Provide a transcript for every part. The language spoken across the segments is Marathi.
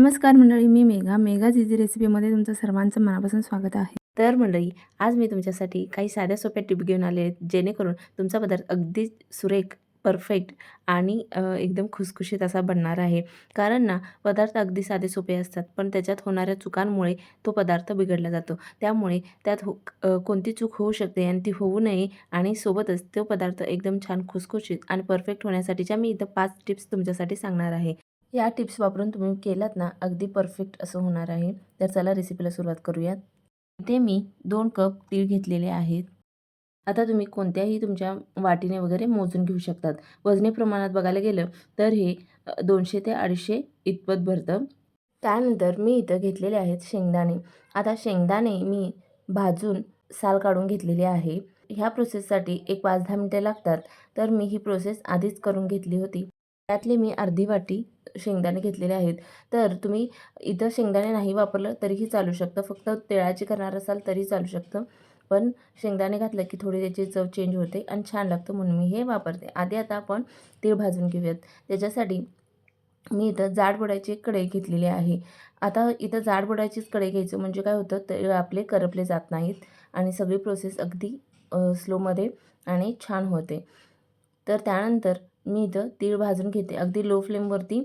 नमस्कार मंडळी मी मेघा. मेघा इझी रेसिपीमध्ये तुमचं सर्वांचं मनापासून स्वागत आहे. तर मंडळी आज मी तुमच्यासाठी काही साध्या सोप्या टिप घेऊन आले आहेत जेणेकरून तुमचा पदार्थ अगदी सुरेख परफेक्ट आणि एकदम खुसखुशीत असा बनणार आहे. कारण ना पदार्थ अगदी साधे सोपे असतात पण त्याच्यात होणाऱ्या चुकांमुळे तो पदार्थ बिघडला जातो. त्यामुळे त्यात हो कोणती चूक होऊ शकते आणि ती होऊ नये आणि सोबतच तो पदार्थ एकदम छान खुसखुशीत आणि परफेक्ट होण्यासाठीच्या मी इथं पाच टिप्स तुमच्यासाठी सांगणार आहे. या टिप्स वापरून तुम्ही केलात ना अगदी परफेक्ट असं होणार आहे. तर चला रेसिपीला सुरुवात करूयात. इथे मी दोन कप तीळ घेतलेले आहेत. आता तुम्ही कोणत्याही तुमच्या वाटीने वगैरे मोजून घेऊ शकतात. वजनी प्रमाणात बघायला गेलं तर हे दोनशे ते अडीचशे इतपत भरतं. त्यानंतर मी इथं घेतलेले आहेत शेंगदाणे. आता शेंगदाणे मी भाजून साल काढून घेतलेली आहे. ह्या प्रोसेससाठी एक पाच दहा मिनटे लागतात. तर मी ही प्रोसेस आधीच करून घेतली होती. त्यातली मी अर्धी वाटी शेंगदाणे घेतलेले आहेत. तर तुम्ही इथं शेंगदाणे नाही वापरलं तरीही चालू शकतं. फक्त तिळाची करणार असाल तरी चालू शकतं. पण शेंगदाणे घातलं की थोडी त्याची चव चेंज होते आणि छान लागतं म्हणून मी हे वापरते. आधी आता आपण तीळ भाजून घेऊयात. त्याच्यासाठी मी इथं जाडबुडायची एक कढई घेतलेली आहे. आता इथं जाड बुडायचीच कढई घ्यायचं म्हणजे काय होतं? तर आपले करपले जात नाहीत आणि सगळी प्रोसेस अगदी स्लोमध्ये आणि छान होते. तर त्यानंतर मी इथं तीळ भाजून घेते. अगदी लो फ्लेमवरती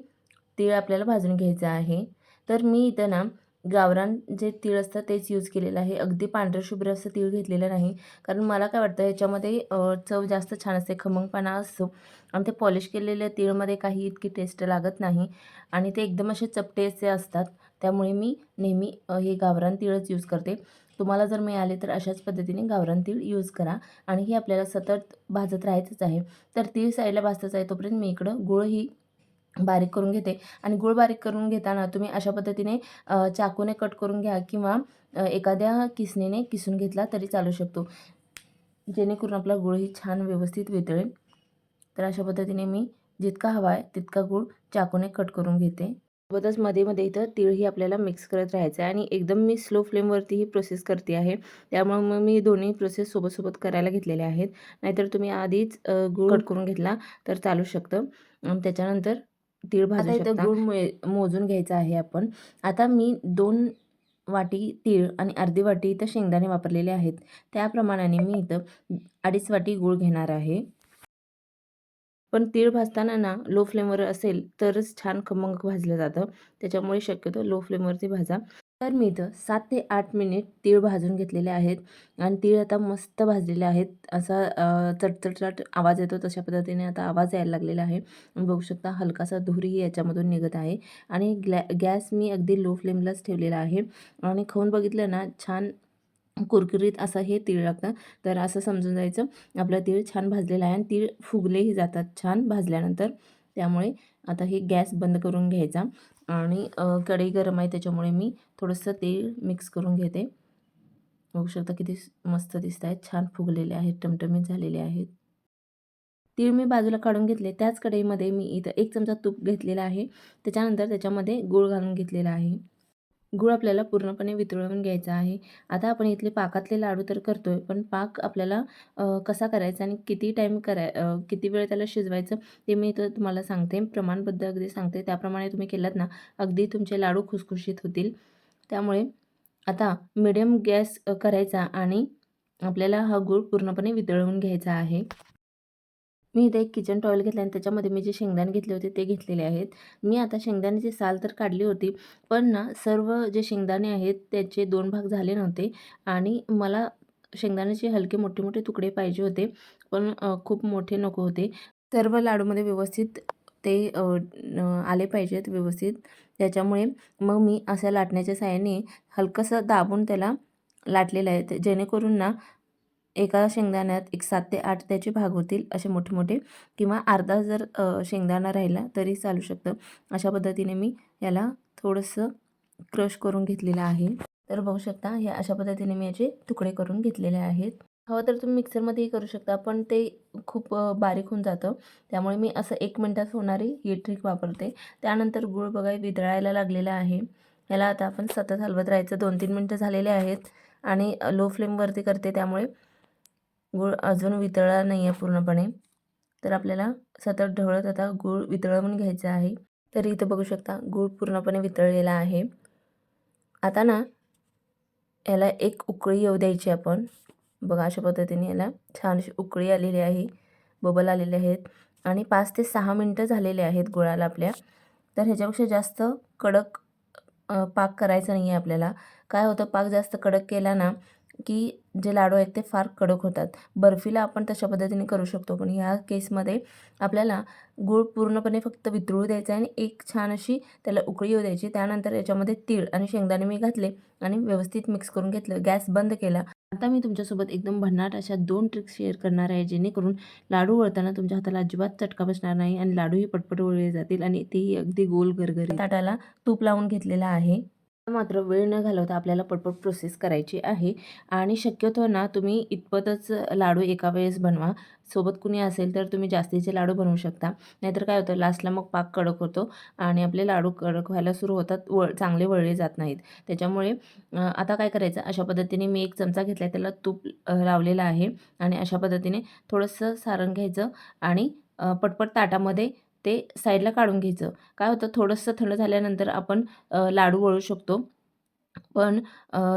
तीळ आपल्याला भाजून घ्यायचं आहे. तर मी इथं ना गावरान जे तीळ असतं तेच यूज केलेलं आहे. अगदी पांढरं शुभ्र असं तीळ घेतलेलं नाही. कारण मला काय वाटतं ह्याच्यामध्ये चव जास्त छान असते. खमंगपणा असतो. आणि ते पॉलिश केलेल्या तीळमध्ये काही इतकी टेस्ट लागत नाही. आणि ते एकदम असे चपटे असे असतात. त्यामुळे मी नेहमी हे गावरान तीळच यूज करते. तुम्हाला जर मिळाले तर अशाच पद्धतीने गावरान तीळ यूज करा. आणि हे आपल्याला सतत भाजत राहायचंच आहे. तर तीळ साईडला भाजतच आहे तोपर्यंत मी इकडं गुळही बारीक करून घेते. आणि गुळ बारीक करून घेताना तुम्ही अशा पद्धतीने चाकूने कट करून घ्या किंवा एखाद्या किसणीने किसून घेतला तरी चालू शकतो. जेणेकरून आपला गुळही छान व्यवस्थित वितळेल. तर अशा पद्धतीने मी जितका हवा आहे तितका गूळ चाकूने कट करून घेते. सोबतच मध्ये मध्ये इथं तीळही आपल्याला मिक्स करत राहायचं आहे आणि एकदम मी स्लो फ्लेमवरती ही प्रोसेस करते आहे. त्यामुळे मग मी दोन्ही प्रोसेस सोबत सोबत करायला घेतलेल्या आहेत. नाहीतर तुम्ही आधीच गूळ कट करून घेतला तर चालू शकतं. त्याच्यानंतर तीळ भाजू इथं गूळ मो- मोजून घ्यायचा आहे आपण. आता मी दोन वाटी तीळ आणि अर्धी वाटी इथं शेंगदाणे वापरलेले आहेत. त्याप्रमाणाने मी इथं अडीच वाटी गूळ घेणार आहे. पण तीळ भाजताना ना लो फ्लेमवर असेल तरच छान खमंग भाजलं जातं. त्याच्यामुळे शक्यतो लो फ्लेमवरती भाजा. तर मी इथं सात ते आठ मिनिट तीळ भाजून घेतलेले आहेत. आणि तीळ आता मस्त भाजलेले आहेत. असा चटचटचट आवाज येतो तशा पद्धतीने आता आवाज यायला लागलेला आहे. बघू शकता हलकासा धुरही याच्यामधून निघत आहे. आणि ग्लॅ गॅस मी अगदी लो फ्लेमलाच ठेवलेला आहे. आणि खाऊन बघितलं ना छान कुरकुरीत असं हे तीळ लागतं. तर असं समजून जायचं आपलं तीळ छान भाजलेलं आहे आणि तीळ फुगलेही जातात छान भाजल्यानंतर. त्यामुळे आता हे गॅस बंद करून घ्यायचा आणि कढई गरम आहे त्याच्यामुळे मी थोडंसं तेल मिक्स करून घेते. बघू शकता किती मस्त दिसत आहेत छान फुगलेले आहेत टमटमीत झालेले आहेत. तीळ मी बाजूला काढून घेतले. त्याच कढईमध्ये मी इथं एक चमचा तूप घेतलेला आहे. त्याच्यानंतर त्याच्यामध्ये गूळ घालून घेतलेला आहे. गूळ आपल्याला पूर्णपणे वितळवून घ्यायचा आहे. आता आपण इथले पाकातले लाडू तर करतो आहे पण पाक आपल्याला कसा करायचा आणि किती टाईम कराय किती वेळ त्याला शिजवायचं ते मी इथं तुम्हाला सांगते. प्रमाणबद्ध अगदी सांगते. त्याप्रमाणे तुम्ही केलात ना अगदी तुमचे लाडू खुसखुशीत होतील. त्यामुळे आता मिडियम गॅस करायचा आणि आपल्याला हा गूळ पूर्णपणे वितळवून घ्यायचा आहे. मी इथे एक किचन टॉवेल घेतला आणि त्याच्यामध्ये मी जे शेंगदाणे घेतले होते ते घेतलेले आहेत. मी आता शेंगदाण्याची साल तर काढली होती पण ना सर्व जे शेंगदाणे आहेत त्याचे दोन भाग झाले नव्हते आणि मला शेंगदाण्याचे हलके मोठे मोठे तुकडे पाहिजे होते पण खूप मोठे नको होते. सर्व लाडूमध्ये व्यवस्थित ते आले पाहिजेत व्यवस्थित. त्याच्यामुळे मग मी अशा लाटण्याच्या साहाय्याने हलकंसं दाबून त्याला लाटलेलं आहे. जेणेकरून ना एका शेंगदाण्यात एक सात ते आठ त्याचे भाग होतील असे मोठे मोठे किंवा अर्धा जर शेंगदाणा राहिला तरी चालू शकतं. अशा पद्धतीने मी याला थोडंसं क्रश करून घेतलेलं आहे. तर बघू शकता हे अशा पद्धतीने मी याचे तुकडे करून घेतलेले आहेत. हवं तर तुम्ही मिक्सरमध्येही करू शकता पण ते खूप बारीक होऊन जातं. त्यामुळे मी असं एक मिनटात होणारी ही ट्रिक वापरते. त्यानंतर गूळ बघा विदळायला लागलेला आहे. याला आता आपण सतत हलवत राहायचं. दोन तीन मिनटं झालेले आहेत आणि लो फ्लेमवरती करते. त्यामुळे गूळ अजून वितळला नाही आहे पूर्णपणे. तर आपल्याला सतत ढवळत आता गूळ वितळवून घ्यायचा आहे. तर इथं बघू शकता गूळ पूर्णपणे वितळलेला आहे. आता ना याला एक उकळी येऊ द्यायची आपण. बघा अशा पद्धतीने याला छान अशी उकळी आलेली आहे बबल आलेले आहेत आणि पाच ते सहा मिनटं झालेले आहेत गुळाला आपल्या. तर ह्याच्यापेक्षा जास्त कडक पाक करायचा नाही आहे आपल्याला. काय होतं पाक जास्त कडक केला ना की जे लाडू आहेत ते फार कडक होतात. बर्फीला आपण तशा पद्धतीने करू शकतो पण ह्या केसमध्ये आपल्याला गूळ पूर्णपणे फक्त वितळू द्यायचा आहे आणि एक छान अशी त्याला उकळी येऊ द्यायची. त्यानंतर याच्यामध्ये तीळ आणि शेंगदाणे मी घातले आणि व्यवस्थित मिक्स करून घेतलं. गॅस बंद केला. आता मी तुमच्यासोबत एकदम भन्नाट अशा दोन ट्रिक्स शेअर करणार आहे जेणेकरून लाडू वळताना तुमच्या हाताला अजिबात चटका बसणार नाही आणि लाडूही पटपट वळले जातील आणि तेही अगदी गोल गरगरी ताटाला तूप लावून घेतलेला आहे. मात्र वेळ न घालवता आपल्याला पटपट प्रोसेस करायची आहे. आणि शक्यतो ना तुम्ही इतपतच लाडू एका वेळेस बनवा. सोबत कुणी असेल तर तुम्ही जास्तीचे लाडू बनवू शकता. नाहीतर काय होतं लास्टला मग पाक कडक होतो आणि आपले लाडू कडक व्हायला सुरू होतात वळ चांगले वळले जात नाहीत. त्याच्यामुळे आता काय करायचं अशा पद्धतीने मी एक चमचा घेतला त्याला तूप लावलेलं आहे. आणि अशा पद्धतीने थोडंसं सारण घ्यायचं आणि पटपट ताटामध्ये ते साईडला काढून घ्यायचं. काय होतं? थोडंसं थंड झाल्यानंतर आपण लाडू वळू शकतो. पण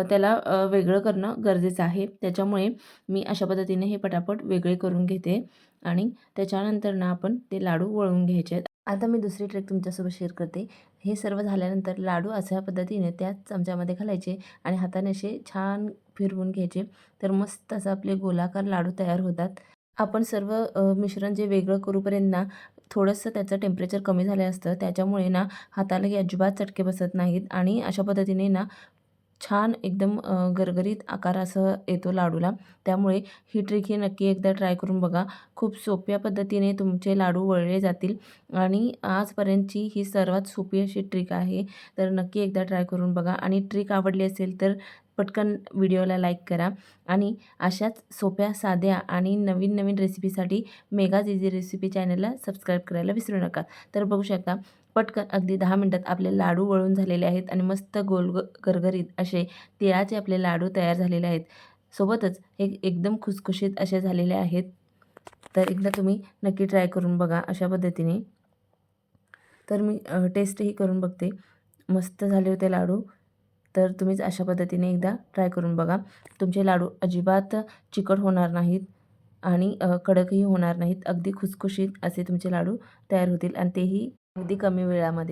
त्याला वेगळं करणं गरजेचं आहे. त्याच्यामुळे मी अशा पद्धतीने हे पटापट वेगळे करून घेते आणि त्याच्यानंतर ना आपण ते लाडू वळून घ्यायचे आहेत. आता मी दुसरी ट्रिक तुमच्यासोबत शेअर करते. हे सर्व झाल्यानंतर लाडू अशा पद्धतीने त्याच चमच्यामध्ये घालायचे आणि हाताने असे छान फिरवून घ्यायचे. तर मस्त असं आपले गोलाकार लाडू तयार होतात. आपण सर्व मिश्रण जे वेगळं करूपर्यंत ना थोडंसं त्याचं टेम्परेचर कमी झालं असतं. त्याच्यामुळे ना हातालाही अजिबात चटके बसत नाहीत. आणि अशा पद्धतीने ना छान एकदम गरगरीत आकार असं येतो लाडूला. त्यामुळे ही ट्रिक ही नक्की एकदा ट्राय करून बघा. खूप सोप्या पद्धतीने तुमचे लाडू वळले जातील. आणि आजपर्यंतची ही सर्वात सोपी अशी ट्रिक आहे. तर नक्की एकदा ट्राय करून बघा. आणि ट्रिक आवडली असेल तर पटकन व्हिडिओला लाईक करा. आणि अशाच सोप्या साध्या आणि नवीन नवीन रेसिपीसाठी मेगाज इझी रेसिपी चॅनलला सबस्क्राईब करायला विसरू नका. तर बघू शकता पटकन अगदी दहा मिनटात आपले लाडू वळून झालेले आहेत आणि मस्त गोल गरगरीत असे तिळाचे आपले लाडू तयार झालेले आहेत. सोबतच हे एकदम खुसखुशीत असे झालेले आहेत. तर एकदा तुम्ही नक्की ट्राय करून बघा अशा पद्धतीने. तर मी टेस्टही करून बघते. मस्त झाले होते लाडू. तर तुम्हीच अशा पद्धतीने एकदा ट्राय करून बघा. तुमचे लाडू अजिबात चिकट होणार नाहीत आणि कडकही होणार नाहीत. अगदी खुसखुशीत असे तुमचे लाडू तयार होतील आणि तेही अगदी कमी वेळामध्ये.